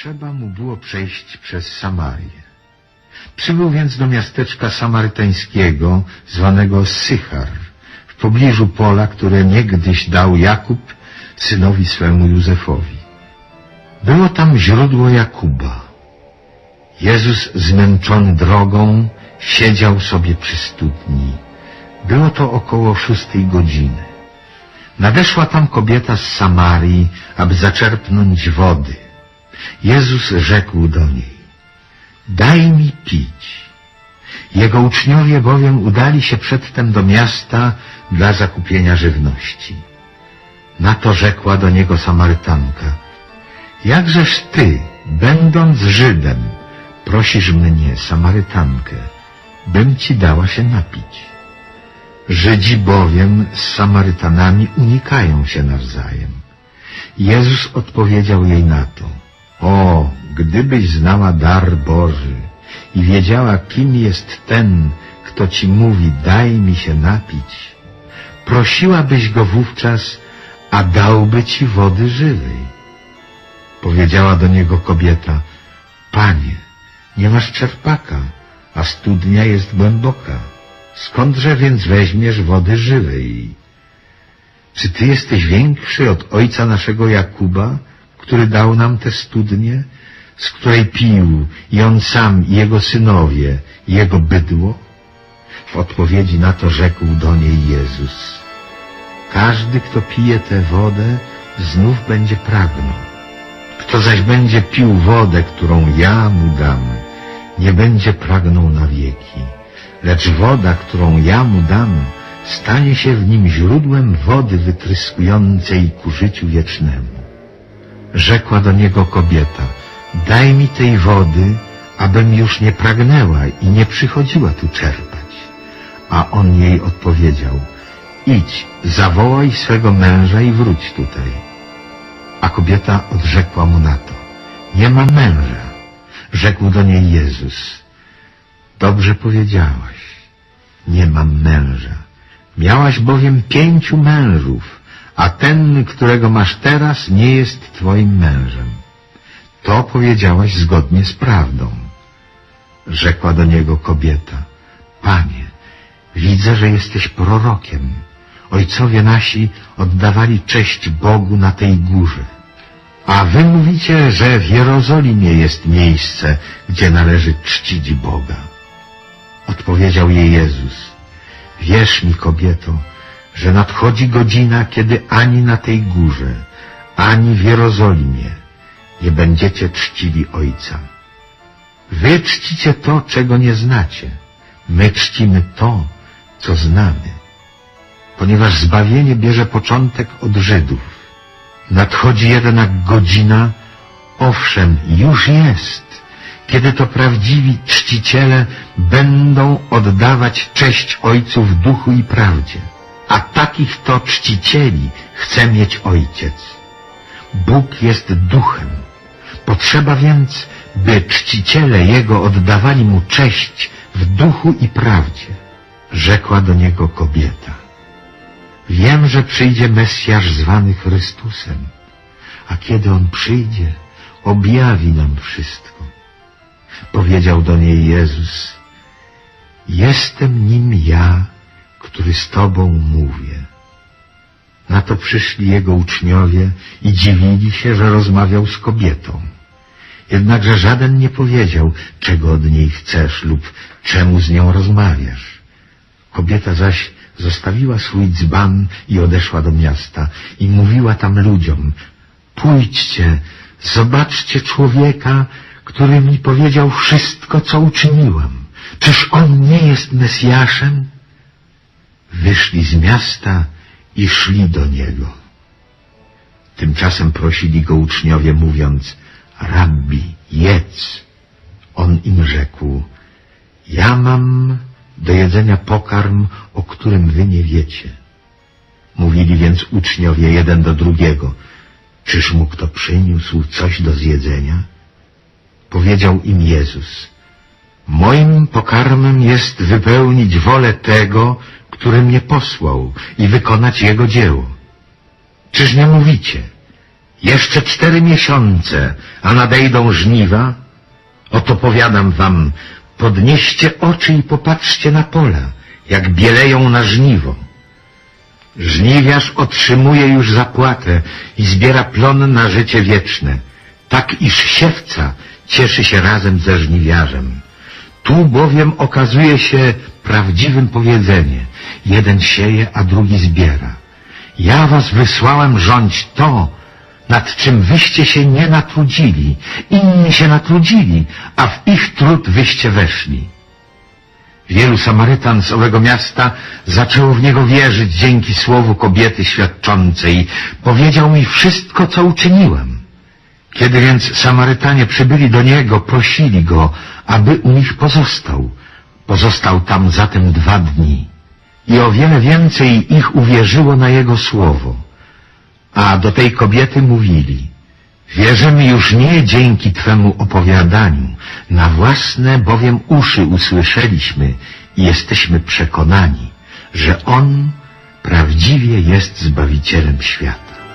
Trzeba mu było przejść przez Samarię. Przybył więc do miasteczka samarytańskiego, zwanego Sychar, w pobliżu pola, które niegdyś dał Jakub synowi swemu Józefowi. Było tam źródło Jakuba. Jezus, zmęczony drogą, siedział sobie przy studni. Było to około szóstej godziny. Nadeszła tam kobieta z Samarii, aby zaczerpnąć wody. Jezus rzekł do niej, daj mi pić. Jego uczniowie bowiem udali się przedtem do miasta dla zakupienia żywności. Na to rzekła do niego Samarytanka, jakżeż ty, będąc Żydem, prosisz mnie, Samarytankę, bym ci dała się napić. Żydzi bowiem z Samarytanami unikają się nawzajem. Jezus odpowiedział jej na to, o, gdybyś znała dar Boży i wiedziała, kim jest ten, kto ci mówi, daj mi się napić, prosiłabyś go wówczas, a dałby ci wody żywej. Powiedziała do niego kobieta, Panie, nie masz czerpaka, a studnia jest głęboka. Skądże więc weźmiesz wody żywej? Czy ty jesteś większy od ojca naszego Jakuba, który dał nam tę studnię, z której pił i on sam, i jego synowie, i jego bydło? W odpowiedzi na to rzekł do niej Jezus. Każdy, kto pije tę wodę, znów będzie pragnął. Kto zaś będzie pił wodę, którą ja mu dam, nie będzie pragnął na wieki. Lecz woda, którą ja mu dam, stanie się w nim źródłem wody wytryskującej ku życiu wiecznemu. Rzekła do niego kobieta, daj mi tej wody, abym już nie pragnęła i nie przychodziła tu czerpać. A on jej odpowiedział, idź, zawołaj swego męża i wróć tutaj. A kobieta odrzekła mu na to, nie ma męża. Rzekł do niej Jezus, dobrze powiedziałaś, nie mam męża. Miałaś bowiem pięciu mężów, a ten, którego masz teraz, nie jest twoim mężem. To powiedziałaś zgodnie z prawdą. Rzekła do niego kobieta, Panie, widzę, że jesteś prorokiem. Ojcowie nasi oddawali cześć Bogu na tej górze. A wy mówicie, że w Jerozolimie jest miejsce, gdzie należy czcić Boga. Odpowiedział jej Jezus, wierz mi, kobieto, że nadchodzi godzina, kiedy ani na tej górze, ani w Jerozolimie nie będziecie czcili Ojca. Wy czcicie to, czego nie znacie. My czcimy to, co znamy. Ponieważ zbawienie bierze początek od Żydów. Nadchodzi jednak godzina, owszem, już jest, kiedy to prawdziwi czciciele będą oddawać cześć Ojcu w duchu i prawdzie. A takich to czcicieli chce mieć Ojciec. Bóg jest duchem. Potrzeba więc, by czciciele Jego oddawali Mu cześć w duchu i prawdzie. Rzekła do Niego kobieta. Wiem, że przyjdzie Mesjasz zwany Chrystusem, a kiedy On przyjdzie, objawi nam wszystko. Powiedział do niej Jezus, jestem nim ja, który z Tobą mówię. Na to przyszli Jego uczniowie i dziwili się, że rozmawiał z kobietą. Jednakże żaden nie powiedział, czego od niej chcesz lub czemu z nią rozmawiasz. Kobieta zaś zostawiła swój dzban i odeszła do miasta i mówiła tam ludziom, pójdźcie, zobaczcie człowieka, który mi powiedział wszystko, co uczyniłam. Czyż on nie jest Mesjaszem? Wyszli z miasta i szli do niego. Tymczasem prosili go uczniowie, mówiąc, Rabbi, jedz. On im rzekł, ja mam do jedzenia pokarm, o którym wy nie wiecie. Mówili więc uczniowie jeden do drugiego, czyż mu kto przyniósł coś do zjedzenia? Powiedział im Jezus, moim pokarmem jest wypełnić wolę tego, który mnie posłał i wykonać jego dzieło. Czyż nie mówicie? Jeszcze cztery miesiące, a nadejdą żniwa? Oto powiadam wam, podnieście oczy i popatrzcie na pola, jak bieleją na żniwo. Żniwiarz otrzymuje już zapłatę i zbiera plon na życie wieczne, tak iż siewca cieszy się razem ze żniwiarzem. Tu bowiem okazuje się prawdziwym powiedzenie, jeden sieje, a drugi zbiera. Ja was wysłałem rządź to, nad czym wyście się nie natrudzili, inni się natrudzili, a w ich trud wyście weszli. Wielu Samarytan z owego miasta zaczęło w niego wierzyć dzięki słowu kobiety świadczącej. Powiedział mi wszystko, co uczyniłem. Kiedy więc Samarytanie przybyli do niego, prosili go, aby u nich pozostał. Pozostał tam zatem dwa dni. I o wiele więcej ich uwierzyło na jego słowo. A do tej kobiety mówili, wierzymy już nie dzięki Twemu opowiadaniu, na własne bowiem uszy usłyszeliśmy i jesteśmy przekonani, że On prawdziwie jest Zbawicielem świata.